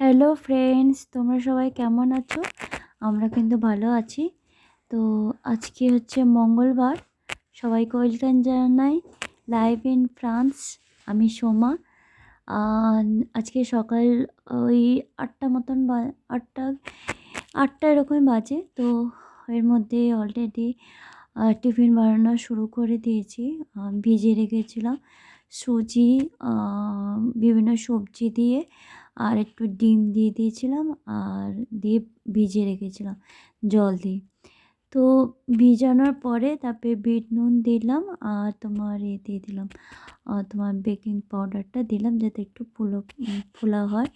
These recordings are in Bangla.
হ্যালো ফ্রেন্ডস, তোমরা সবাই কেমন আছো? আমরা কিন্তু ভালো আছি। তো আজকে হচ্ছে মঙ্গলবার। সবাইকে ওয়েলকাম জানাই। লাইভ ইন ফ্রান্স আমি সোমা। আজকে সকাল ওই আটটা মতন বা, আটটা আটটা এরকমই বাজে। তো এর মধ্যে অলরেডি টিফিন বানানো শুরু করে দিয়েছি। ভিজিয়ে রেখেছিলাম। সুজি বিভিন্ন সবজি দিয়ে। আর একটু ডিম দিয়ে দিয়েছিলাম আর দিয়ে ভিজিয়ে রেখেছিলাম, জল দিয়ে। তো ভিজানোর পরে তারপরে বিট নুন দিলাম আর তোমার এ দিয়ে দিলাম তোমার বেকিং পাউডারটা দিলাম যাতে একটু ফুলো ফোলা হয়।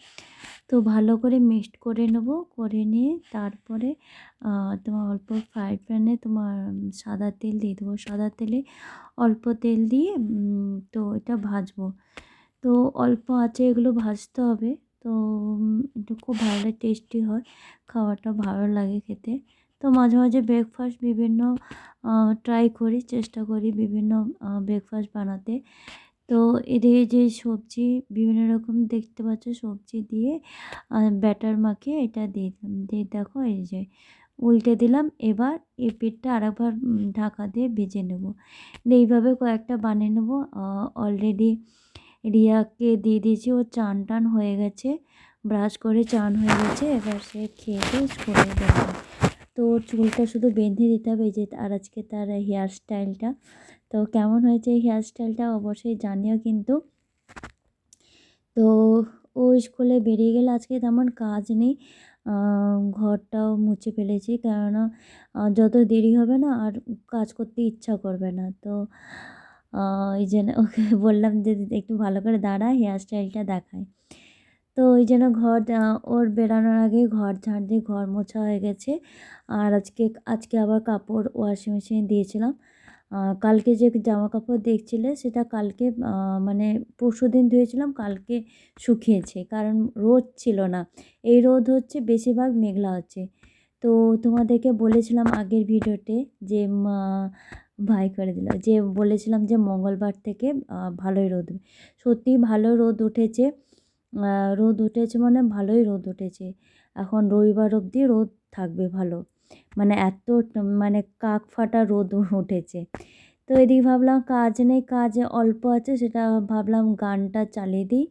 তো ভালো করে মিক্সড করে নেব, করে নিয়ে তারপরে তোমার অল্প ফ্রাই প্যানে তোমার সাদা তেল দিয়ে দেবো। সাদা তেলে অল্প তেল দিয়ে তো এটা ভাজবো। তো অল্প আছে এগুলো ভাজতে হবে। তো এটা খুব ভালো টেস্টি হয়। খাওয়াটা ভালো লাগে খেতে। তো মাঝে মাঝে ব্রেকফাস্ট বিভিন্ন ট্রাই করি, চেষ্টা করি বিভিন্ন ব্রেকফাস্ট বানাতে। তো এদিকে যে সবজি, বিভিন্ন রকম দেখতে পাচ্ছ, সবজি দিয়ে ব্যাটার মাখিয়ে এটা দিয়ে দিলাম দিয়ে দেখো, এই যে উল্টে দিলাম, এবার এই পিঠটা আরেকবার ঢাকা দিয়ে ভেজে নেব। এইভাবে কয়েকটা বানিয়ে নেব অলরেডি রিয়াকে দিয়ে দিয়েছি। ও চান টান হয়ে গেছে, ব্রাশ করে চান হয়ে গেছে, এবার সে খেয়ে স্কুলে যাবে। তো চুলটা শুধু বেঁধে দিতে হবে যে, আর আজকে তার হেয়ার স্টাইলটা তো কেমন হয়েছে হেয়ার স্টাইলটা অবশ্যই জানিও কিন্তু। তো ও স্কুলে বেরিয়ে গেলে আজকে তেমন কাজ নেই। ঘরটাও মুছে ফেলেছি, কেননা যত দেরি হবে না আর কাজ করতে ইচ্ছা করবে না। তো ওই জন্য ওকে বললাম যে একটু ভালো করে দাঁড়া হেয়ার স্টাইলটা দেখায় তো ওই জন্য ঘর ওর বেরানোর আগে ঘর ঝাড় দিয়ে ঘর মোছা হয়ে গেছে। আর আজকে আজকে আবার কাপড় ওয়াশিং মেশিনে দিয়েছিলাম। কালকে যে জামা কাপড় দেখছিলে, সেটা কালকে মানে পরশু দিন ধুয়েছিলাম, কালকে শুকিয়েছে। কারণ রোদ ছিল না। এই রোদ হচ্ছে, বেশিরভাগ মেঘলা হচ্ছে। তো তোমাদেরকে বলেছিলাম আগের ভিডিওতে যে ভাই করে দিল। যে বলেছিলাম যে মঙ্গলবার থেকে ভালোই রোদ সত্যিই ভালো রোদ উঠেছে রোদ উঠেছে মানে ভালোই রোদ উঠেছে। এখন রবিবার অবধি রোদ থাকবে ভালো। মানে এত মানে কাক ফাটা রোদ উঠেছে। তো এদিকে ভাবলাম কাজ নেই, কাজ অল্প আছে, সেটা ভাবলাম গানটা চালিয়ে দিই।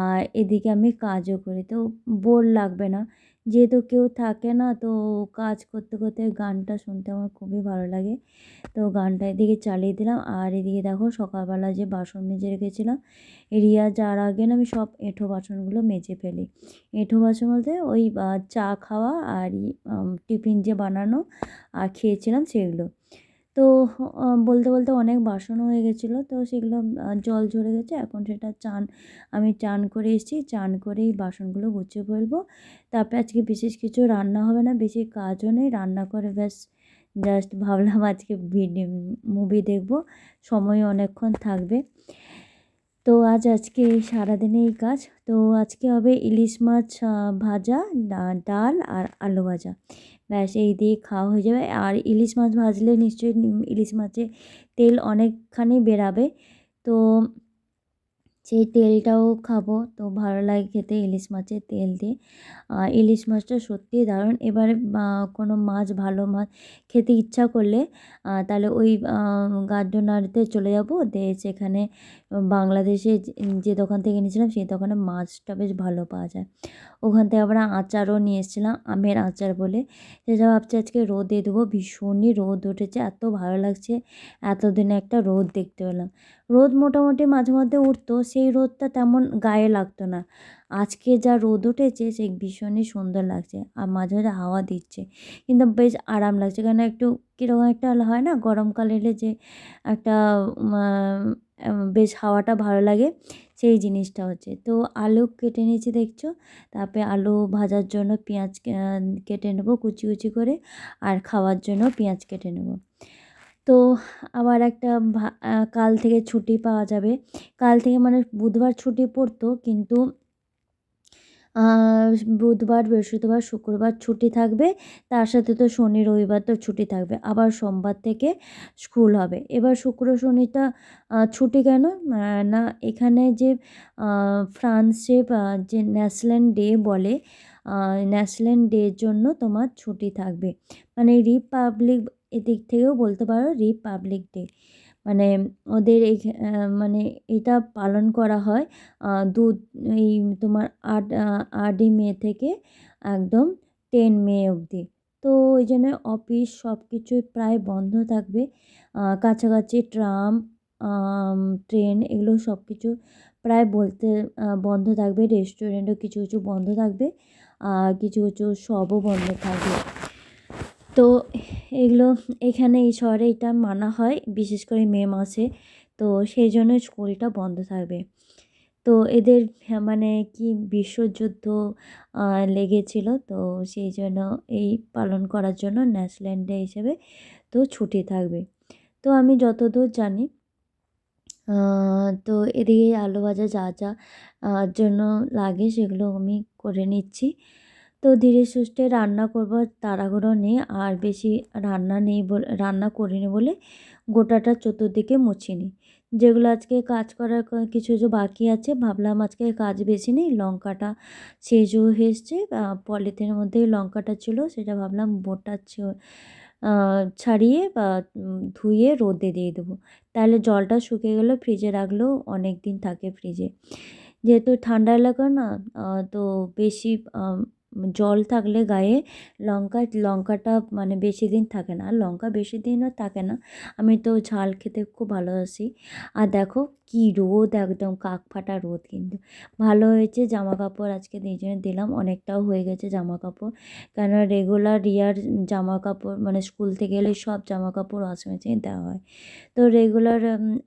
আর এদিকে আমি কাজও করি। তো বোর লাগবে না। যেহেতু কেউ থাকে না, তো কাজ করতে করতে গানটা শুনতে আমার খুবই ভালো লাগে। তো গানটা এদিকে চালিয়ে দিলাম। আর এদিকে দেখো সকালবেলা যে বাসন মেজে রেখেছিলাম, রিয়া যার আগে না আমি সব এঁঠো বাসনগুলো মেজে ফেলি। এঁঠো বাসন বলতে ওই চা খাওয়া আর টিফিন যে বানানো আর খেয়েছিলাম সেগুলো। তো বলতে বলতে অনেক বাসন হয়ে গেছিল। তো সেগুলো জল ঝরে গেছে। এখন সেটা চান, আমি চান করে এসেছি। চান করেই বাসনগুলো গুছিয়ে ফেলব। তারপরে আজকে বিশেষ কিছু রান্না হবে না, বেশি কাজও নেই। রান্না করে ব্যাস, জাস্ট ভাবলাম আজকে মুভি দেখব। সময় অনেকক্ষণ থাকবে। তো আজ আজকে সারাদিনে এই কাজ। তো আজকে হবে ইলিশ মাছ ভাজা ডাল আর আলু ভাজা। ব্যাস, এই দিয়ে খাওয়া হয়ে যাবে। আর ইলিশ মাছ ভাজলে নিশ্চয়ই ইলিশ মাছে তেল অনেকখানি বেরাবে তো সেই তেলটাও খাব। তো ভালো লাগে খেতে ইলিশ মাছের তেল দিয়ে। ইলিশ মাছটা সত্যিই দারুণ। এবারে কোনো মাছ, ভালো মাছ খেতে ইচ্ছা করলে তাহলে ওই গার্ডনারতে চলে যাব। দিয়ে সেখানে বাংলাদেশে যে দোকান থেকে এনেছিলাম সেই দোকানে মাছটা বেশ ভালো পাওয়া যায়। ওখান থেকে আমরা আচারও নিয়ে এসেছিলাম, আমের আচার বলে। সেটা ভাবছি আজকে রোদে দেবো, ভীষণই রোদ উঠেছে, এত ভালো লাগছে, এতদিনে একটা রোদ দেখতে পেলাম। রোদ মোটামুটি মাঝে মধ্যে উঠতো, সেই রোদটা তেমন গায়ে লাগতো না। আজকে যা রোদ উঠেছে, সে ভীষণই সুন্দর লাগছে, আর মাঝে মাঝে হাওয়া দিচ্ছে, কিন্তু বেশ আরাম লাগছে। কেন একটু কীরকম একটা হয় না, গরমকাল যে একটা বেশ হাওয়াটা ভালো লাগে সেই জিনিসটা হচ্ছে। তো আলু কেটে নিয়েছি দেখছ? তারপরে আলু ভাজার জন্য পেঁয়াজ কেটে নেব কুচি কুচি করে আর খাওয়ার জন্য পেঁয়াজ কেটে নেব। তো আবার একটা কাল থেকে ছুটি পাওয়া যাবে। কাল থেকে মানে বুধবার ছুটি পড়তো কিন্তু বুধবার, বৃহস্পতিবার, শুক্রবার ছুটি থাকবে। তার সাথে তো শনি, রবিবার তো ছুটি থাকবে। আবার সোমবার থেকে স্কুল হবে। এবার শুক্র শনিটা ছুটি কেন? না, এখানে যে ফ্রান্সে যে ন্যাশনাল ডে বলে ন্যাশনাল ডের জন্য তোমার ছুটি থাকবে। মানে রিপাবলিক, এদিক থেকেও বলতে পারো রিপাবলিক ডে। মানে ওদের এই মানে এটা পালন করা হয় দু এই তোমার আট আটই মে থেকে একদম টেন মে অবধি। তো ওই জন্য অফিস সব কিছুই প্রায় বন্ধ থাকবে। কাছাকাছি ট্রাম ট্রেন এগুলো সব কিছু প্রায় বলতে বন্ধ থাকবে। রেস্টুরেন্টও কিছু কিছু বন্ধ থাকবে। আর কিছু কিছু সবও বন্ধ থাকবে। তো এগুলো এখানে এই শহরে এটা মানা হয়, বিশেষ করে মে মাসে। তো সেই জন্য স্কুলটা বন্ধ থাকবে। তো এদের মানে কি বিশ্বযুদ্ধ লেগেছিল। তো সেই জন্য এই পালন করার জন্য ন্যাশনাল ডে হিসেবে তো ছুটি থাকবে। তো আমি যতদূর জানি তো এদিকে আলু ভাজা যা যা জন্য লাগে সেগুলো আমি করে নিচ্ছি। তো ধীরে সুস্থে রান্না করব তাড়াহুড়ো নেই, আর বেশি রান্না নেই বলে, রান্না করিনি বলে গোটাটা চতুর্দিকে মুছে নিই। যেগুলো আজকে কাজ করার কিছু কিছু বাকি আছে, ভাবলাম আজকে কাজ বেশি নেই, লঙ্কাটা সেজও এসছে পলিথিনের মধ্যেই লঙ্কাটা ছিল, সেটা ভাবলাম বোটা ছাড়িয়ে বা ধুয়ে রোদে দিয়ে দেবো। তাহলে জলটা শুকিয়ে গেলে ফ্রিজে রাখলেও অনেক দিন থাকে ফ্রিজে। যেহেতু ঠান্ডা এলাকা না তো বেশি জল থাকলে গায়ে লঙ্কা, লঙ্কাটা মানে বেশি দিন থাকে না। আর লঙ্কা বেশি দিনও থাকে না। আমি তো ঝাল খেতে খুব ভালোবাসি। আর দেখো কী রোদ, একদম কাক ফাটা রোদ কিন্তু। ভালো হয়েছে জামা কাপড় আজকে দুজনে দিলাম, অনেকটাও হয়ে গেছে জামা কাপড় কেন রেগুলার রিয়ার জামা কাপড় মানে স্কুল থেকে এলে সব জামা কাপড় ওয়াশ মেশিনে দেওয়া হয়। তো রেগুলার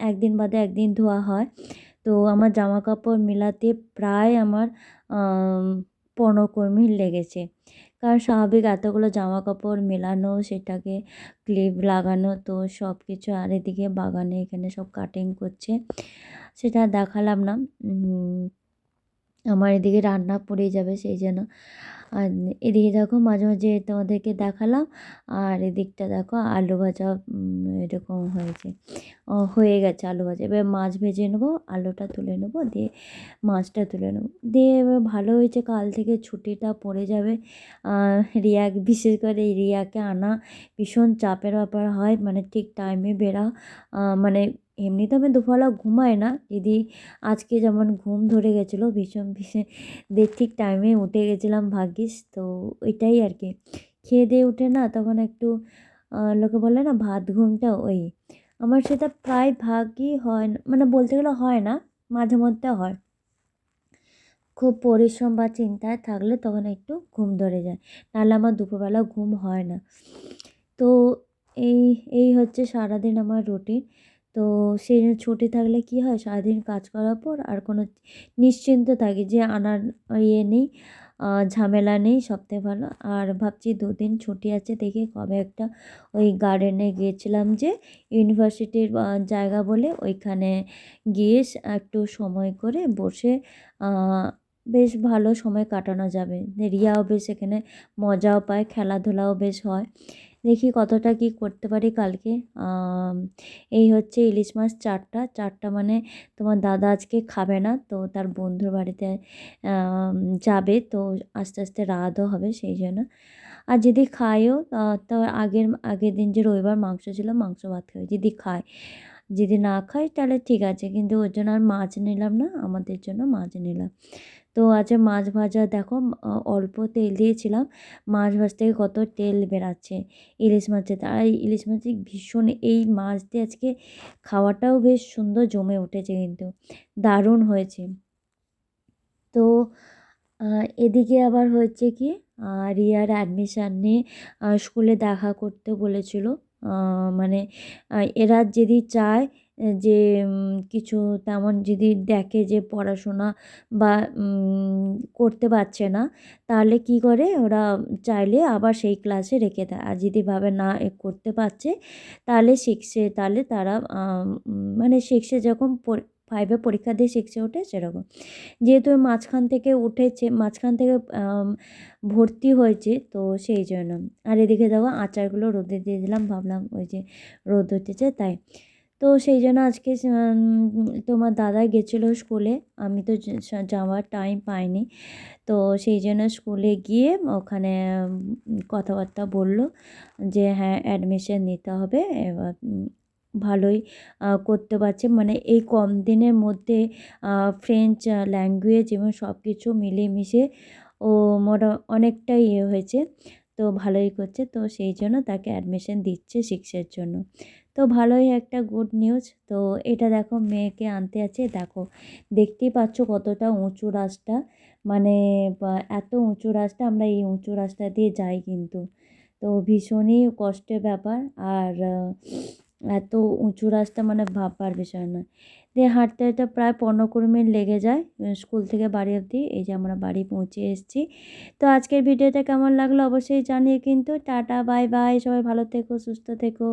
একদিন বাদে একদিন ধোয়া হয়। তো আমার জামা কাপড় মেলাতে প্রায় আমার পনেরো লেগেছে। কারণ স্বাভাবিক এতগুলো জামা কাপড় মেলানো, সেটাকে ক্লিপ লাগানো, তো সব কিছু আর এদিকে বাগানে এখানে সব কাটিং করছে। সেটা দেখালাম না। আমার এদিকে রান্না পড়ে যাবে সেই জন্য। আর এদিকে দেখো মাঝে মাঝে তোমাদেরকে দেখালাম, আর এদিকটা দেখো আলু ভাজা এরকম হয়েছে। হয়ে গেছে আলু ভাজা। এবার মাছ ভেজে নেব, আলুটা তুলে নেব, দিয়ে মাছটা তুলে নেব। দিয়ে এবার ভালো হয়েছে কাল থেকে ছুটিটা পড়ে যাবে। রিয়া বিশেষ করে রিয়াকে আনা ভীষণ চাপের ব্যাপার হয় মানে ঠিক টাইমে বেরা মানে এমনিতে আমি দুপুরবেলা ঘুমাই না। যদি আজকে যেমন ঘুম ধরে গেছিল, ভীষণ ভীষণ ঠিক টাইমে উঠে গেছিলাম ভাগ্যিস। তো ওইটাই আর কি। খেয়ে দিয়ে উঠে না তখন একটু লোকে বলে না ভাত ঘুমটা ওই। আমার সেটা প্রায় ভাগই হয় না মানে বলতে গেলে হয় না, মাঝে মধ্যে হয়। খুব পরিশ্রম বা চিন্তায় থাকলে তখন একটু ঘুম ধরে যায়, নাহলে আমার দুপুরবেলা ঘুম হয় না। তো এই এই হচ্ছে সারাদিন আমার রুটিন তো সেই জন্য ছুটি থাকলে কী হয়? সারাদিন কাজ করার পর আর কোনো নিশ্চিন্ত থাকি যে আনার ইয়ে নেই ঝামেলা নেই, সবথেকে ভালো। আর ভাবছি দুদিন ছুটি আছে দেখি কবে একটা ওই গার্ডেনে গিয়েছিলাম যে ইউনিভার্সিটির জায়গা বলে ওইখানে গিয়ে একটু সময় করে বসে বেশ ভালো সময় কাটানো যাবে। রিয়াও বেশ এখানে মজাও পায়, খেলাধুলাও বেশ হয়। দেখি কতটা কি করতে পারি কালকে। এই হচ্ছে ইলিশ মাছ চারটা। চারটা মানে তোমার দাদা আজকে খাবে না, তো তার বন্ধুর বাড়িতে যাবে, তো আস্তে আস্তে রাতও হবে সেই জন্য। আর যদি খায়ও তো আগের আগের দিন যে রবিবার মাংস ছিল, মাংস ভাত খাবে। যদি খায়, যদি না খায়, তাহলে ঠিক আছে। কিন্তু ওর জন্য আর মাছ নিলাম না, আমাদের জন্য মাছ নিলাম। তো আছে মাছ ভাজা দেখো অল্প তেল দিয়েছিলাম। মাছ ভাজ থেকে কত তেল বেরাচ্ছে ইলিশ মাছে তাই ইলিশ মাছে ভীষণ এই মাছ দিয়ে আজকে খাওয়াটাও বেশ সুন্দর জমে উঠেছে কিন্তু, দারুণ হয়েছে। তো এদিকে আবার হয়েছে কি রিয়ার অ্যাডমিশান নিয়ে স্কুলে দেখা করতে বলেছিল। মানে এরা যদি চায় যে কিছু তেমন যদি দেখে যে পড়াশোনা বা করতে পারছে না, তাহলে কী করে? ওরা চাইলে আবার সেই ক্লাসে রেখে দেয়। আর যদি ভাবে না এ করতে পারছে, তাহলে সিক্সে তাহলে তারা মানে সিক্সে যখন ফাইভে পরীক্ষা দিয়ে সিক্সে ওঠে সেরকম। যেহেতু মাঝখান থেকে উঠেছে, মাঝখান থেকে ভর্তি হয়েছে, তো সেই জন্য। আর এদিকে দেখো আচারগুলো রোদে দিয়ে দিলাম, ভাবলাম ওই যে রোদ উঠেছে, তাই। তো সেই জন্য আজকে তোমার দাদা গেছিল স্কুলে। আমি তো যাওয়ার টাইম পাইনি। তো সেই জন্য স্কুলে গিয়ে ওখানে কথাবার্তা বলল যে হ্যাঁ অ্যাডমিশন নিতে হবে। এবার ভালোই করতে পারছে। মানে এই কম দিনের মধ্যে ফ্রেঞ্চ ল্যাঙ্গুয়েজ এবং সব কিছু মিলেমিশে ও মোটা, অনেকটাই ইয়ে হয়েছে। তো ভালোই করছে। তো সেই জন্য তাকে অ্যাডমিশন দিচ্ছে সিক্সের জন্য। তো ভালোই একটা গুড নিউজ তো এটা দেখো মেয়েকে আনতে আছে। দেখো, দেখতেই পাচ্ছ কতটা উঁচু রাস্তা। মানে এত উঁচু রাস্তা, আমরা এই উঁচু রাস্তা দিয়ে যাই কিন্তু। তো ভীষণই কষ্টের ব্যাপার। আর এত উঁচু রাস্তা মানে ভাববার বিষয় নয়। দিয়ে হাঁটতে হাঁটতে প্রায় পনেরো কুড়ি মিনিট লেগে যায় স্কুল থেকে বাড়ি অবধি। এই যে আমরা বাড়ি পৌঁছে এসেছি। তো আজকের ভিডিওটা কেমন লাগল অবশ্যই জানিয়ে কিন্তু। Tata, bye bye. সবাই ভালো থেকো, সুস্থ থেকো।